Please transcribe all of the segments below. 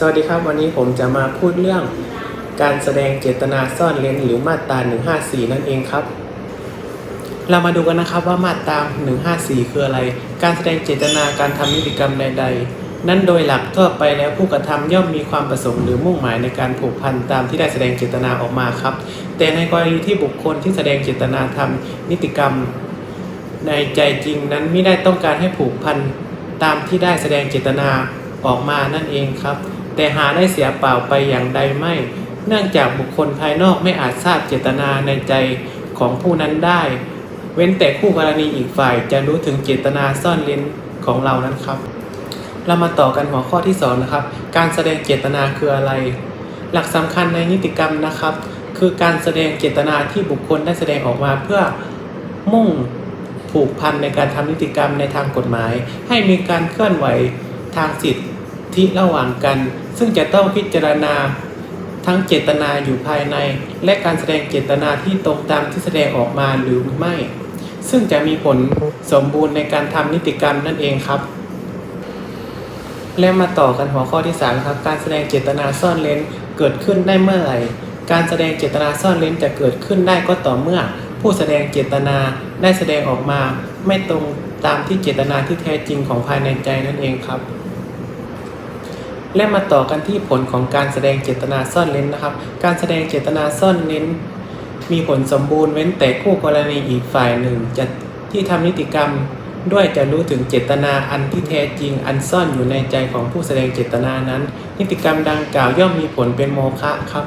สวัสดีครับ วันนี้ผมจะมาพูดเรื่องการแสดงเจตนาซ่อนเร้นหรือมาตรา 154 นั่นเองครับ เรามาดูกันนะครับว่ามาตรา 154 คืออะไร การแสดงเจตนาการทำนิติกรรมใด ๆ นั้นโดยหลักทั่วไปแล้วผู้กระทำย่อมมีความประสงค์หรือมุ่งหมายในการผูกพันตามที่ได้แสดงเจตนาออกมาครับ แต่ในกรณีที่บุคคลที่แสดงเจตนาทำนิติกรรมในใจจริงนั้นไม่ได้ต้องการให้ผูกพันตามที่ได้แสดงเจตนาออกมานั่นเองครับ แต่หาได้เสียเปล่าไปอย่างใดไม่ เนื่องจากบุคคลภายนอกไม่อาจทราบเจตนาในใจของผู้นั้นได้ เว้นแต่คู่กรณีอีกฝ่ายจะรู้ถึงเจตนาซ่อนเร้นของเรานั้นครับ เรามาต่อกันหัวข้อที่สองนะครับ การแสดงเจตนาคืออะไร หลักสำคัญในนิติกรรมนะครับ คือการแสดงเจตนาที่บุคคลได้แสดงออกมาเพื่อมุ่งผูกพันในการทำนิติกรรมในทางกฎหมาย ให้มีการเคลื่อนไหวทางสิทธิ ระหว่างกัน ซึ่งจะต้องพิจารณาทั้งเจตนาอยู่ภายใน และการแสดงเจตนาที่ตรงตามที่แสดงออกมาหรือไม่ ซึ่งจะมีผลสมบูรณ์ในการทำนิติกรรมนั่นเองครับ และมาต่อกันหัวข้อที่3ครับ การแสดงเจตนาซ่อนเร้นเกิดขึ้นได้เมื่อไหร่ การแสดงเจตนาซ่อนเร้นจะเกิดขึ้นได้ก็ต่อเมื่อ ผู้แสดงเจตนาได้แสดงออกมา ไม่ตรงตามที่เจตนาที่แท้จริงของภายในใจนั่นเองครับ และมาต่อกันที่ผลของการแสดงเจตนาซ่อนเร้นนะครับ การแสดงเจตนาซ่อนเร้น มีผลสมบูรณ์เว้นแต่คู่กรณีอีกฝ่ายหนึ่งจะที่ทำนิติกรรมด้วยจะรู้ถึงเจตนาอันที่แท้จริงอันซ่อนอยู่ในใจของผู้แสดงเจตนานั้น นิติกรรมดังกล่าวย่อมมีผลเป็นโมฆะครับ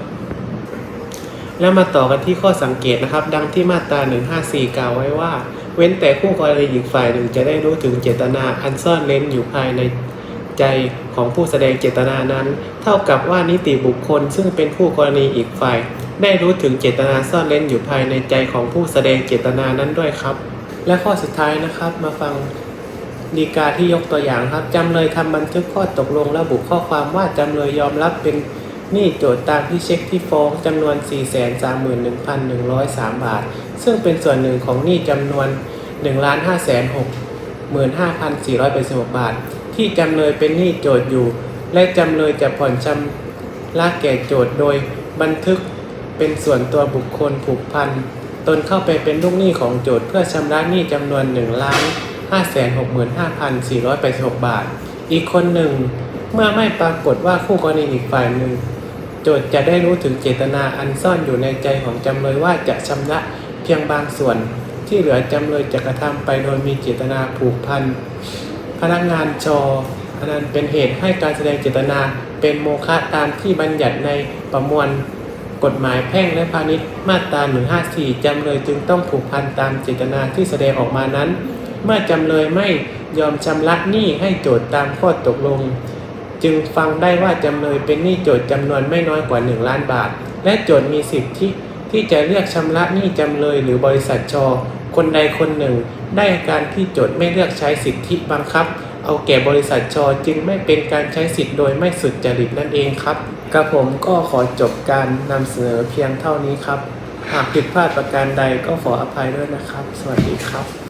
แล้วมาต่อกันที่ข้อสังเกตนะครับ ดังที่มาตรา 154 กล่าวไว้ว่า เว้นแต่คู่กรณีอีกฝ่ายหนึ่งจะได้รู้ถึงเจตนาอันซ่อนเร้นอยู่ภายใน ใจของผู้แสดงเจตนานั้น เท่ากับว่านิติบุคคลซึ่งเป็นคู่กรณีอีกฝ่าย ได้รู้ถึงเจตนาซ่อนเร้นอยู่ภายในใจของผู้แสดงเจตนานั้นด้วยครับ และข้อสุดท้ายนะครับมาฟังดีกาที่ยกตัวอย่างครับจำเลยทำบันทึกข้อตกลงระบุข้อความว่าจำเลยยอมรับเป็นหนี้โจทย์ตามที่เช็คที่ฟ้องจำนวน 431,103 บาท ซึ่งเป็นส่วนหนึ่งของหนี้จำนวน 1,565,486 บาท ที่จำเลยเป็นหนี้โจทย์อยู่ และจำเลยจะผ่อนชำระแก่โจทย์โดยบันทึกเป็นส่วนตัวบุคคลผูกพันตนเข้าไปเป็นลูกหนี้ของโจทย์เพื่อชำระหนี้จำนวน1ล้าน565,486 บาท อีกคนหนึ่ง เมื่อไม่ปรากฏว่าคู่กรณีอีกฝ่ายหนึ่ง โจทย์จะได้รู้ถึงเจตนาอันซ่อนอยู่ในใจของจำเลยว่าจะชำระเพียงบางส่วน ที่เหลือจำเลยจะกระทำไปโดยมีเจตนาผูกพัน พนักงานชออันนั้นเป็นเหตุให้การแสดงเจตนาเป็นโมฆะตามที่บัญญัติในประมวลกฎหมายแพ่งและพาณิชย์มาตรา154 จำเลยจึงต้องผูกพันตามเจตนาที่แสดงออกมานั้น เมื่อจำเลยไม่ยอมชำระหนี้ให้โจทย์ตามข้อตกลง จึงฟังได้ว่าจำเลยเป็นหนี้โจทย์จำนวนไม่น้อยกว่า 1 ล้านบาท และโจทย์มีสิทธิที่ที่จะเรียกชำระหนี้จำเลยหรือบริษัทชอ คนใดคนหนึ่ง ได้การที่โจทย์ไม่เลือกใช้สิทธิบังคับ เอาแก่บริษัทชอจึงไม่เป็นการใช้สิทธิ์โดยไม่สุดจริตนั่นเองครับกระผมก็ขอจบการนำเสนอเพียงเท่านี้ครับ หากผิดพลาดประการใดก็ขออภัยด้วยนะครับ สวัสดีครับ